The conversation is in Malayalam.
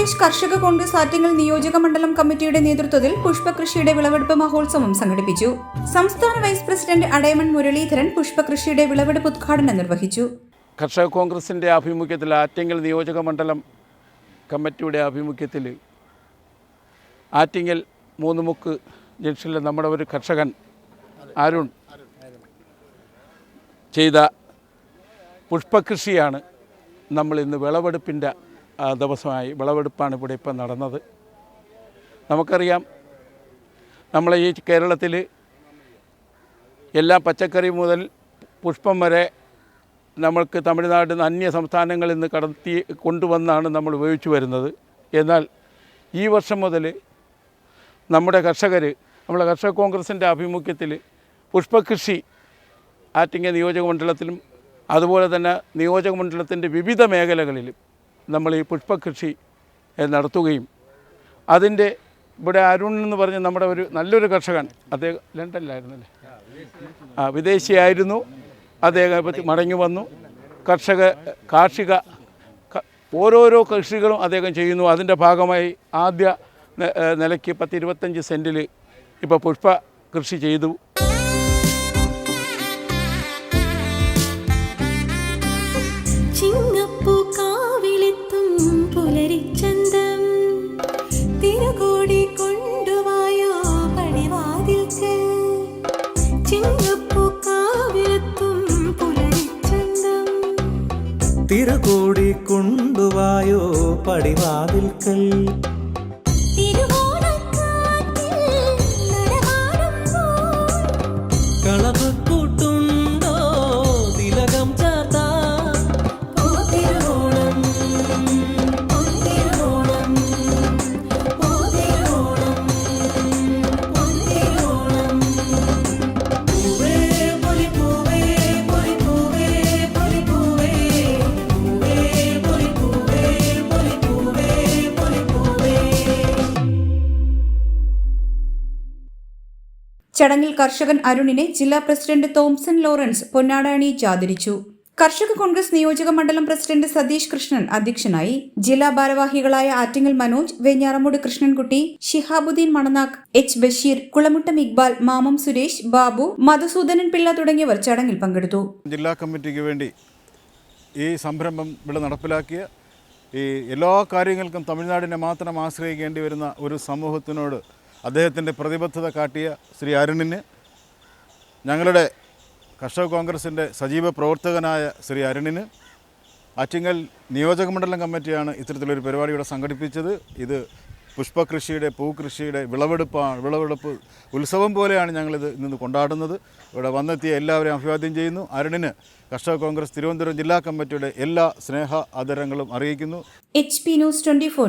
പ്രദേശ് കർഷക കോൺഗ്രസ് ആറ്റിങ്ങൽ നിയോജക മണ്ഡലം കമ്മിറ്റിയുടെ നേതൃത്വത്തിൽ പുഷ്പകൃഷിയുടെ വിളവെടുപ്പ് മഹോത്സവം സംഘടിപ്പിച്ചു. സംസ്ഥാന വൈസ് പ്രസിഡന്റ് അടയമൺ മുരളീധരൻ പുഷ്പകൃഷിയുടെ വിളവെടുപ്പ് ഉദ്ഘാടനം നിർവഹിച്ചു. കർഷക കോൺഗ്രസിന്റെ ആഭിമുഖ്യത്തിൽ ആറ്റിങ്ങൽ നിയോജക മണ്ഡലം കമ്മിറ്റിയുടെ ആഭിമുഖ്യത്തിൽ ആറ്റിങ്ങൽ മൂന്നുമുക്ക് ജംഗ്ഷനിലെ നമ്മുടെ ഒരു കർഷകൻ അരുൺ ചെയ്ത പുഷ്പകൃഷിയാണ് നമ്മൾ ഇന്ന് വിളവെടുപ്പിന്റെ ദിവസമായി വിളവെടുപ്പാണ് ഇവിടെ ഇപ്പം നടന്നത്. നമുക്കറിയാം നമ്മളെ ഈ കേരളത്തിൽ എല്ലാ പച്ചക്കറി മുതൽ പുഷ്പം വരെ നമ്മൾക്ക് തമിഴ്നാട് അന്യ സംസ്ഥാനങ്ങളിൽ നിന്ന് കടത്തി കൊണ്ടുവന്നാണ് നമ്മൾ ഉപയോഗിച്ചു വരുന്നത്. എന്നാൽ ഈ വർഷം മുതൽ നമ്മുടെ കർഷകർ നമ്മുടെ കർഷക കോൺഗ്രസിന്റെ ആഭിമുഖ്യത്തിൽ പുഷ്പകൃഷി ആറ്റിങ്ങ നിയോജക മണ്ഡലത്തിലും അതുപോലെ തന്നെ നിയോജക മണ്ഡലത്തിന്റെ വിവിധ മേഖലകളിലും നമ്മൾ ഈ പുഷ്പകൃഷി നടത്തുകയും. അതിന്റെ ഇവിടെ അരുൺ എന്ന് പറഞ്ഞ നമ്മുടെ ഒരു നല്ലൊരു കർഷകൻ അദ്ദേഹം ലണ്ടനിലായിരുന്നല്ലേ? ആ വിദേശിയായിരുന്നു. അദ്ദേഹം മടങ്ങി വന്നു. കർഷക കാർഷിക ഓരോരോ കൃഷികളും അദ്ദേഹം ചെയ്യുന്നു. അതിന്റെ ഭാഗമായി ആദ്യ നിലയ്ക്ക് പത്ത് ഇരുപത്തഞ്ച് സെന്റിൽ ഇപ്പോൾ പുഷ്പ കൃഷി ചെയ്തു. തിരുകോടി കൊണ്ടുവായോ പടിവാതിൽക്ക് ചിങ്ങപ്പൂ കാവിലെത്തും പുലരിച്ചന്തം. തിരുകൂടി കൊണ്ടുവായോ പടിവാതിൽക്കൽ? ചടങ്ങിൽ കർഷകൻ അരുണിനെ ജില്ലാ പ്രസിഡന്റ് തോംസൺ ലോറൻസ് പൊന്നാടാണി ആദരിച്ചു കർഷക കോൺഗ്രസ് നിയോജക മണ്ഡലം പ്രസിഡന്റ് സതീഷ് കൃഷ്ണൻ അധ്യക്ഷനായി ജില്ലാ ഭാരവാഹികളായ ആറ്റിങ്ങൽ മനോജ് വെഞ്ഞാറമൂട് കൃഷ്ണൻകുട്ടി ഷിഹാബുദ്ദീൻ മണനാക്ക് എച്ച് ബഷീർ കുളമുട്ടം ഇക്ബാൽ മാമം സുരേഷ് ബാബു മധുസൂദനൻ പിള്ള തുടങ്ങിയവർ ചടങ്ങിൽ പങ്കെടുത്തു. ജില്ലാ കമ്മിറ്റിക്ക് വേണ്ടി ഈ സംരംഭം ഇവിടെ നടപ്പിലാക്കിയ ഈ എല്ലാ കാര്യങ്ങൾക്കും തമിഴ്നാടിനെ മാത്രം ആശ്രയിക്കേണ്ടി വരുന്ന ഒരു സമൂഹത്തിനോട് അദ്ദേഹത്തിന്റെ പ്രതിബദ്ധത കാട്ടിയ ശ്രീ അരുണിന് ഞങ്ങളുടെ കർഷക കോൺഗ്രസിന്റെ സജീവ പ്രവർത്തകനായ ശ്രീ അരുണിന് ആറ്റിങ്ങൽ നിയോജകമണ്ഡലം കമ്മിറ്റിയാണ് ഇത്തരത്തിലൊരു പരിപാടി ഇവിടെ സംഘടിപ്പിച്ചത്. ഇത് പുഷ്പകൃഷിയുടെ പൂക്കൃഷിയുടെ വിളവെടുപ്പാണ് വിളവെടുപ്പ് ഉത്സവം പോലെയാണ് ഞങ്ങളിത് ഇന്ന് കൊണ്ടാടുന്നത്. ഇവിടെ വന്നെത്തിയ എല്ലാവരെയും അഭിവാദ്യം ചെയ്യുന്നു. അരുണിന് കർഷക കോൺഗ്രസ് തിരുവനന്തപുരം ജില്ലാ കമ്മിറ്റിയുടെ എല്ലാ സ്നേഹ ആദരങ്ങളും അറിയിക്കുന്നു. H P news twenty four